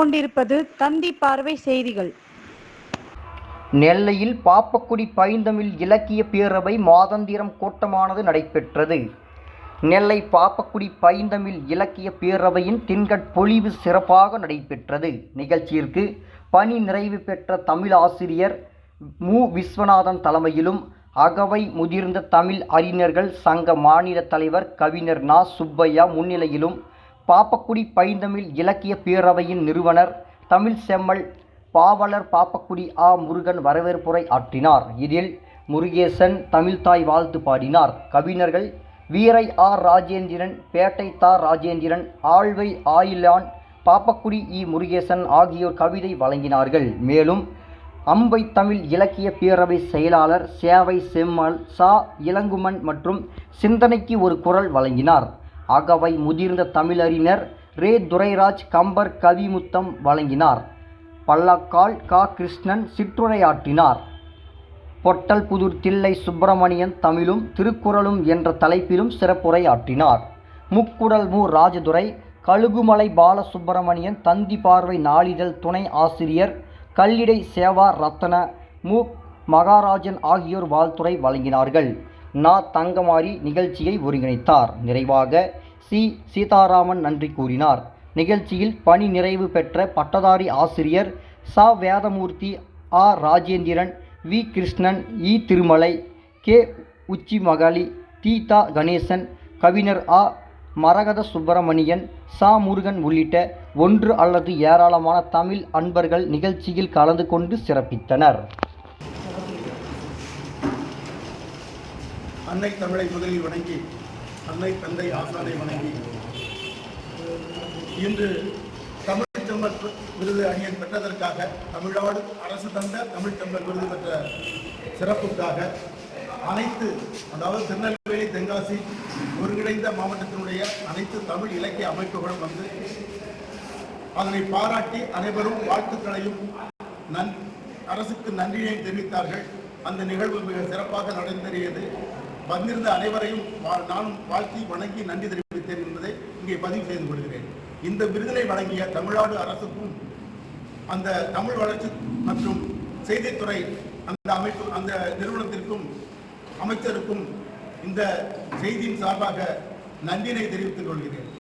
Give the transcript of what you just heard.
கொண்டிருப்பது தந்தி பார்வை செய்திகள். நெல்லையில் பாப்பக்குடி பைந்தமிழ் இலக்கிய பேரவை மாதந்திரம் கூட்டமானது நடைபெற்றது. நெல்லை பாப்பக்குடி பைந்தமிழ் இலக்கிய பேரவையின் திங்கட்பொழிவு சிறப்பாக நடைபெற்றது. நிகழ்ச்சியிற்கு பணி நிறைவு பெற்ற தமிழ் ஆசிரியர் மு. விஸ்வநாதன் தலைமையிலும் அகவை முதிர்ந்த தமிழ் அறிஞர்கள் சங்க மாநில தலைவர் கவிஞர் நா. சுப்பையா முன்னிலையிலும் பாப்பக்குடி பைந்தமிழ் இலக்கிய பேரவையின் நிறுவனர் தமிழ் செம்மல் பாவலர் பாப்பக்குடி ஆ முருகன் வரவேற்புரை ஆற்றினார். இதில் முருகேசன் தமிழ்தாய் வாழ்த்து பாடினார். கவிஞர்கள் வீரை ஆர் ராஜேந்திரன் பேட்டை தா ராஜேந்திரன் ஆழ்வை ஆயிலான் பாப்பக்குடி இ முருகேசன் ஆகியோர் கவிதை வழங்கினார்கள். மேலும் அம்பை தமிழ் இலக்கிய பேரவை செயலாளர் சேவை செம்மல் சா இளங்குமன் மற்றும் சிந்தனைக்கு ஒரு குரல் வழங்கினார். அகவை முதிர்ந்த தமிழறிஞர் ரே. துரைராஜ் கம்பர் கவிமுத்தம் வழங்கினார். பல்லக்கால் கா. கிருஷ்ணன் சிற்றுரையாற்றினார். பொட்டல் புதுர் தில்லை சுப்பிரமணியன் தமிழும் திருக்குறளும் என்ற தலைப்பிலும் சிறப்புரையாற்றினார். முக்குடல் மு. ராஜதுரை கழுகுமலை பாலசுப்பிரமணியன் தந்தி பார்வை நாளிதழ் துணை ஆசிரியர் கல்லிடை சேவா ரத்தன மு. மகாராஜன் ஆகியோர் வாழ்த்துரை வழங்கினார்கள். நா தங்கமாரி நிகழ்ச்சியை ஒருங்கிணைத்தார். நிறைவாக சி. சீதாராமன் நன்றி கூறினார். நிகழ்ச்சியில் பணி நிறைவு பெற்ற பட்டதாரி ஆசிரியர் ச. வேதமூர்த்தி ஆ. ராஜேந்திரன் வி. கிருஷ்ணன் இ. திருமலை கே. உச்சிமகளி தீதா கணேசன் கவிஞர் ஆ. மரகத சுப்பிரமணியன் சா. முருகன் உள்ளிட்ட ஒன்று அல்லது ஏராளமான தமிழ் அன்பர்கள் நிகழ்ச்சியில் கலந்து கொண்டு சிறப்பித்தனர். அன்னை தமிழை முதலில் வணங்கி அன்னை தந்தை ஆசானை வணங்கி இன்று தமிழ் செம்மல் விருது அணியன் பெற்றதற்காக தமிழ்நாடு அரசு தந்த தமிழ் செம்மல் விருது பெற்ற சிறப்புக்காக அனைத்து அதாவது திருநெல்வேலி தென்காசி ஒருங்கிணைந்த மாவட்டத்தினுடைய அனைத்து தமிழ் இலக்கிய அமைப்புகளும் வந்து அதனை பாராட்டி அனைவரும் வாழ்த்துக்களையும் நன் அரசுக்கு நன்றியை தெரிவித்தார்கள். அந்த நிகழ்வு மிக சிறப்பாக நடந்தேறியது வந்திருந்த அனைவரையும் வா- நானும் வாழ்த்தி வணங்கி நன்றி தெரிவித்தேன் என்பதை இங்கே பதிவு செய்து கொள்கிறேன். இந்த விருதினை வழங்கிய தமிழ்நாடு அரசுக்கும் அந்த தமிழ் வளர்ச்சி மற்றும் செய்தித்துறை அந்த அமைப்பு அந்த நிறுவனத்திற்கும் அமைச்சருக்கும் இந்த செய்தியின் சார்பாக நன்றினை தெரிவித்துக் கொள்கிறேன்.